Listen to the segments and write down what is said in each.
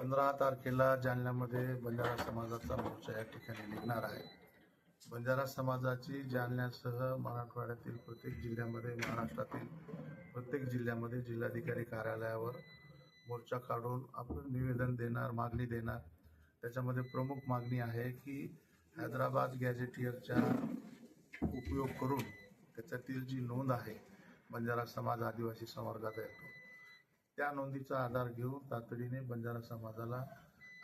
पंधरा तारखेला जालन्यामध्ये बंजारा समाजाचा मोर्चा या ठिकाणी निघणार आहे. बंजारा समाजाची जालन्यासह मराठवाड्यातील प्रत्येक जिल्ह्यामध्ये महाराष्ट्रातील प्रत्येक जिल्ह्यामध्ये जिल्हाधिकारी कार्यालयावर मोर्चा काढून आपण निवेदन देणार मागणी देणार. त्याच्यामध्ये प्रमुख मागणी आहे की हैदराबाद गॅजेटियरचा उपयोग करून त्याच्यातील जी नोंद आहे बंजारा समाज आदिवासी संवर्गात येतो. त्या नोंदीचा आधार घेऊन तातडीने बंजारा समाजाला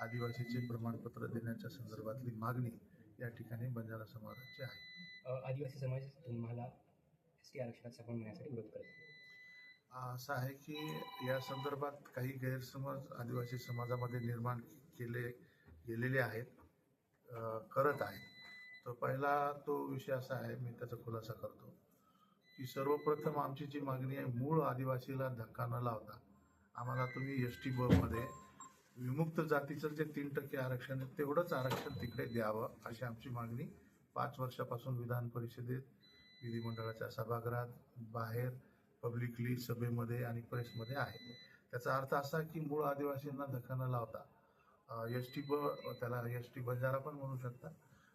आदिवासीचे प्रमाणपत्र देण्याच्या संदर्भातली मागणी या ठिकाणी बंजारा समाजाची आहे आदिवासी समाज तुम्हाला एस टी आरक्षणात सामील होण्यासाठी विरोध करत. असं आहे की या संदर्भात काही गैरसमज आदिवासी समाजामध्ये निर्माण केले गेलेले आहेत करत आहेत तर पहिला तो विषय असा आहे मी त्याचा खुलासा करतो की सर्वप्रथम आमची जी मागणी आहे मूळ आदिवासीला धक्का न लावता आम्हाला तुम्ही एस टी बमध्ये विमुक्त जातीचं जे तीन टक्के आरक्षण आहे तेवढंच आरक्षण तिकडे द्यावं अशी आमची मागणी. पाच वर्षापासून विधान परिषदेत विधिमंडळाच्या सभागृहात बाहेर पब्लिकली सभेमध्ये आणि प्रेसमध्ये आहे. त्याचा अर्थ असा की मूळ आदिवासींना धक्का न लावता एस टी ब त्याला एस टी बंजारा पण म्हणू शकता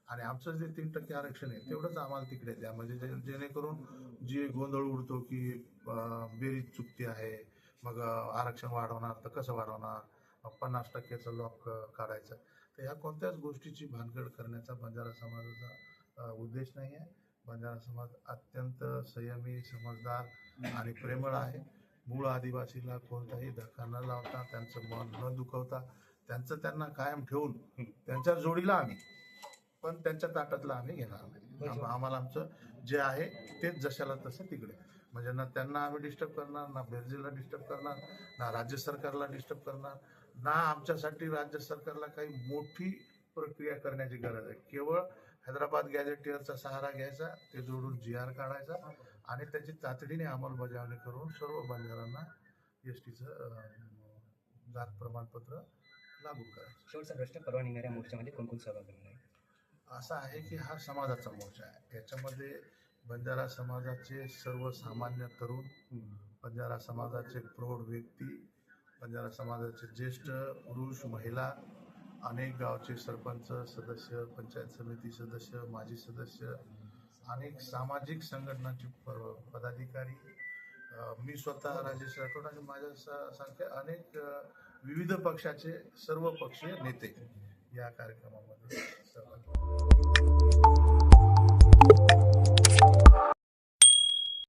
आणि आमचं जे तीन टक्के आरक्षण आहे तेवढंच आम्हाला तिकडे द्या. म्हणजे जे जेणेकरून जे गोंधळ उडतो की बेरीज चुकती आहे मग आरक्षण वाढवणार तर कसं वाढवणार? पन्नास टक्क्याचं लॉक काढायचं. तर ह्या कोणत्याच गोष्टीची भानगड करण्याचा बंजारा समाजाचा उद्देश नाही आहे बंजारा समाज अत्यंत संयमी समजदार आणि प्रेमळ आहे. मूळ आदिवासीला कोणताही धक्का न लावता त्यांचं मन न दुखवता त्यांचं त्यांना कायम ठेवून त्यांच्या जोडीला आम्ही पण त्यांच्या ताटातलं आम्ही घेणार नाही. आम- आम्हाला आमचं जे आहे तेच जशाला तसं तिकडे. म्हणजे ना त्यांना आम्ही डिस्टर्ब करणार ना बेरजेला डिस्टर्ब करणार ना राज्य सरकारला डिस्टर्ब करणार ना आमच्यासाठी राज्य सरकारला काही मोठी प्रक्रिया करण्याची गरज आहे. केवळ हैदराबाद गॅझेटियरचा सहारा घ्यायचा ते जोडून जी आर काढायचा आणि त्याची तातडीने अंमलबजावणी करून सर्व बंजारांना एस टीचं जात प्रमाणपत्र लागू करायचं. शेवटचा प्रश्न परवा निघणाऱ्या मोर्चामध्ये कोणकोण सहभाग घेणार आहे? असा आहे की हा समाजाचा मोर्चा आहे. याच्यामध्ये बंजारा समाजाचे सर्वसामान्य तरुण बंजारा समाजाचे प्रौढ व्यक्ती बंजारा समाजाचे ज्येष्ठ पुरुष महिला अनेक गावचे सरपंच सदस्य पंचायत समिती सदस्य माजी सदस्य अनेक सामाजिक संघटनांचे पदाधिकारी मी स्वतः राजेश राठोड आणि माझ्या सारख्या सारखे अनेक विविध पक्षाचे सर्व पक्षीय नेते या कार्यक्रमामध्ये सहभाग